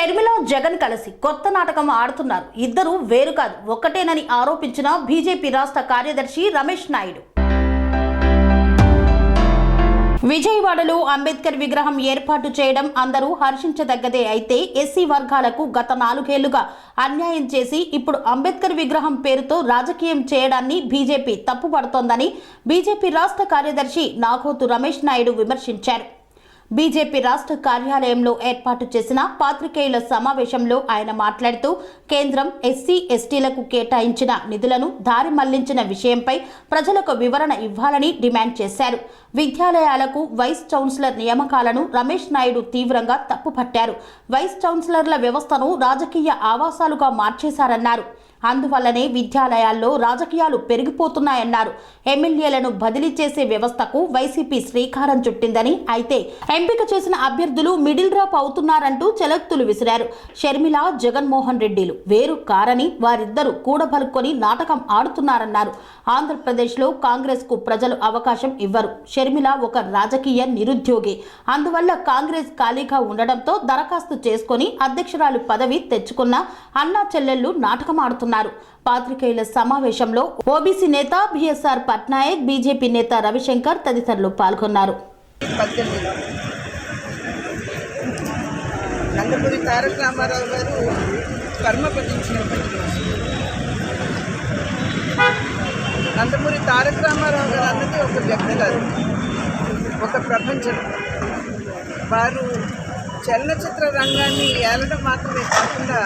షర్మిల జగన్ కలిసి కొత్త నాటకం ఆడుతున్నారు. ఇద్దరు వేరు కాదు. ఒక్కటేనని ఆరోపించిన బీజేపీ రాష్ట్ర కార్యదర్శి రమేష్ నాయుడు. విజయవాడలో అంబేద్కర్ విగ్రహం ఏర్పాటు చేయడం అందరూ హర్షించదగ్గదే అయితే ఎస్సీ వర్గాలకు గత నాలుగేళ్ళుగా అన్యాయం చేసి ఇప్పుడు అంబేద్కర్ విగ్రహం పేరుతో రాజకీయం చేయడాన్ని బీజేపీ తప్పుపడుతోందని బీజేపీ రాష్ట్ర కార్యదర్శి నాగోతు రమేష్ నాయుడు విమర్శించారు. బీజేపీ రాష్ట్ర కార్యాలయంలో ఏర్పాటు చేసిన పాత్రికేయుల సమావేశంలో ఆయన మాట్లాడుతూ కేంద్రం ఎస్సీ ఎస్టీలకు కేటాయించిన నిధులను దారి మళ్ళించిన విషయంపై ప్రజలకు వివరణ ఇవ్వాలని డిమాండ్ చేశారు. విద్యాలయాలకు వైస్ ఛాన్సలర్ నియామకాలను రమేష్ నాయుడు తీవ్రంగా తప్పుపట్టారు. వైస్ ఛాన్సలర్ల వ్యవస్థను రాజకీయ ఆవాసాలుగా మార్చేశారన్నారు. అందువల్లనే విద్యాలయాల్లో రాజకీయాలు పెరిగిపోతున్నాయన్నారు. ఎమ్మెల్యేలను బదిలీ చేసే వ్యవస్థకు వైసీపీ శ్రీకారం చుట్టిందని అయితే ఎంపిక చేసిన అభ్యర్థులు మిడిల్ డ్రాప్ అవుతున్నారంటూ చెలక్తులు విసిరారు. షర్మిల జగన్మోహన్ రెడ్డిలు వేరు కారని వారిద్దరూ కూడబలుకొని నాటకం ఆడుతున్నారన్నారు. ఆంధ్రప్రదేశ్లో కాంగ్రెస్కు ప్రజలు అవకాశం ఇవ్వరు. షర్మిల ఒక రాజకీయ నిరుద్యోగి. అందువల్ల కాంగ్రెస్ ఖాళీగా ఉండడంతో దరఖాస్తు చేసుకొని అధ్యక్షురాలు పదవి తెచ్చుకున్న అన్నా చెల్లెళ్ళు పాల్గొన్నారు పాత్రికేయుల సమావేశంలో ఓబీసీ నేత బిఎస్ఆర్ పట్నాయక్ బీజేపీ నేత రవిశంకర్ తదితరులు పాల్గొన్నారు. నందమూరి తారక రామారావు గారు కర్మ పఠించినప్పటికీ నందమూరి తారక రామారావు గారు అన్నది ఒక వ్యక్తి గారు ఒక ప్రపంచం. వారు చలనచిత్ర రంగాన్ని ఏలడం మాత్రమే కాకుండా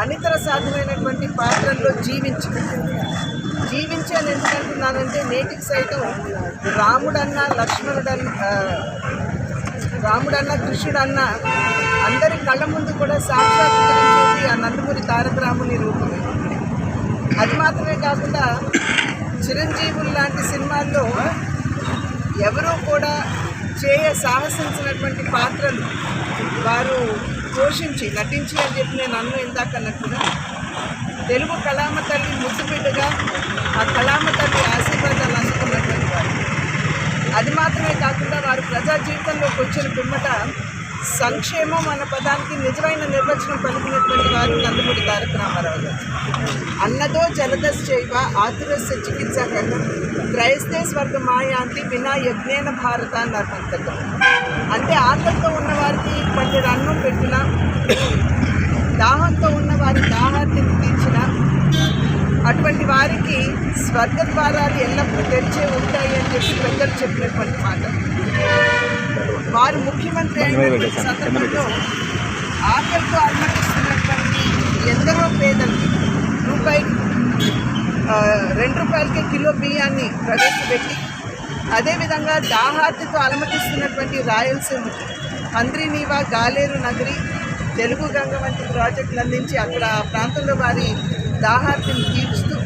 అనితర సాధ్యమైనటువంటి పాత్రల్లో జీవించి. జీవించేది ఎందుకంటున్నానంటే నేటికి సైతం రాముడన్నా లక్ష్మణుడన్నా రాముడన్న కృష్ణుడన్న అందరి కళ్ళ ముందు కూడా సాక్షాత్కరించేది ఆ నందమూరి తారక రాముని రూపమే. అది మాత్రమే కాకుండా చిరంజీవులు లాంటి సినిమాల్లో ఎవరూ కూడా చేయ సాహసించినటువంటి పాత్రలు వారు పోషించి నటించి అని చెప్పి నేను అన్ను ఇందాక అన్నట్టుగా తెలుగు కళామ తల్లి ముద్దు ఆ కళామ తల్లి ఆశీర్వాదాలు అందుకున్నటువంటి వారు. అది మాత్రమే కాకుండా వారు ప్రజా జీవితంలోకి వచ్చిన పిమ్మట సంక్షేమం అన్న పదానికి నిజమైన నిర్వచనం పలికినటువంటి వారు నందమూరి తారక రామారావు గారు. అన్నదో జలదస్ చైవ ఆతురస్య చికిత్స కన్నా త్రైస్తే స్వర్గ మాయాంతి వినా యజ్ఞేన భారత అన్నారు అంతగా అంటే ఆకలితో ఉన్న పట్టెడు అన్నం పెట్టిన దాహంతో ఉన్న వారి దాహాన్ని తీర్చిన అటువంటి వారికి స్వర్గ ద్వారాలు ఎల్లప్పుడూ తెరిచే ఉంటాయి అని చెప్పి పెద్దలు చెప్పినటువంటి మాట. వారు ముఖ్యమంత్రి అయినటువంటి సందర్భంలో ఆకలితో అలమటిస్తున్నటువంటి ఎందరో పేదలకి రూపాయి రెండు రూపాయలకే కిలో బియ్యాన్ని ప్రవేశపెట్టి అదేవిధంగా దాహార్తితో అలమటిస్తున్నటువంటి రాయలసీమకి హంద్రీనీవా గాలేరు నగరి తెలుగు గంగ వంటి ప్రాజెక్టులు అందించి అక్కడ ప్రాంతంలో వారి దాహార్తిని తీర్చుతూ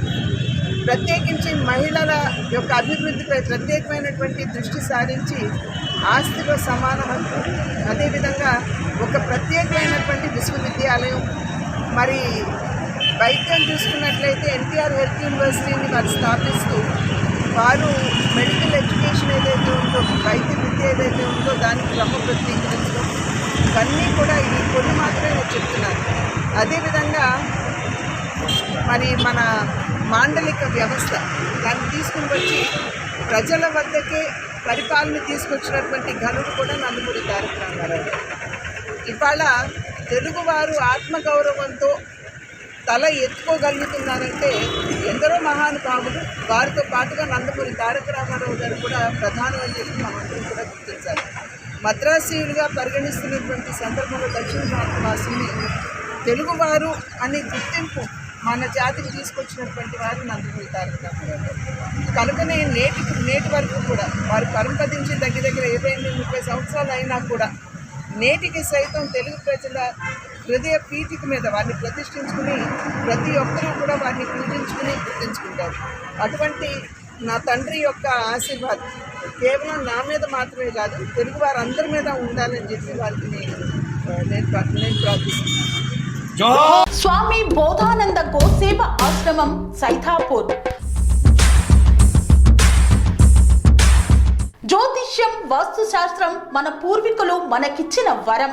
ప్రత్యేకించి మహిళల యొక్క అభివృద్ధిపై ప్రత్యేకమైనటువంటి దృష్టి సారించి ఆస్తిలో సమాన హక్కు అదేవిధంగా ఒక ప్రత్యేకమైనటువంటి విశ్వవిద్యాలయం. మరి వైద్యం చూసుకున్నట్లయితే ఎన్టీఆర్ హెల్త్ యూనివర్సిటీని వారు స్థాపిస్తూ వారు మెడికల్ ఎడ్యుకేషన్ ఏదైతే ఉందో వైద్య విద్య ఏదైతే ఉందో దానికి క్రమ ఇవన్నీ కూడా ఇవి కొన్ని మాత్రమే నేను చెప్తున్నాను అదేవిధంగా మరి మన మాండలిక వ్యవస్థ దాన్ని తీసుకుని వచ్చి ప్రజల వద్దకే పరిపాలన తీసుకొచ్చినటువంటి ఘనుడు కూడా నందమూరి తారక రామారావు ఇవాళ తెలుగువారు ఆత్మగౌరవంతో తల ఎత్తుకోగలుగుతున్నారంటే ఎందరో మహానుభావులు వారితో పాటుగా నందమూరి తారక రామారావు గారు కూడా ప్రధానం అని చెప్పి మనందరం కూడా గుర్తించాలి మద్రాసీయులుగా పరిగణిస్తున్నటువంటి సందర్భంలో దక్షిణ భారతవాసుల్ని తెలుగువారు అనే గుర్తింపు మన జాతికి తీసుకొచ్చినటువంటి వారు నందమూరి తారక రామారావు గారు. కనుకనే నేటి నేటి వరకు కూడా వారు పరంపదించి దగ్గర దగ్గర ఇరవై ఎనిమిది ముప్పై సంవత్సరాలు అయినా కూడా నేటికి సైతం తెలుగు ప్రజల హృదయ పీఠిక మీద వారిని ప్రతిష్ఠించుకుని ప్రతి ఒక్కరూ కూడా వారిని పూజించుకుని గుర్తించుకుంటారు. అటువంటి నా తండ్రి యొక్క ఆశీర్వాదం కేవలం నా మీద మాత్రమే కాదు తెలుగు వారందరి మీద ఉండాలని చెప్పి వారికి నేను నేను నేను ప్రార్థిస్తున్నాను. స్వామి బోధానంద గోసేవ ఆశ్రమం సైథాపూర్ జ్యోతిష్యం వాస్తు శాస్త్రం మన పూర్వీకులు మనకిచ్చిన వరం.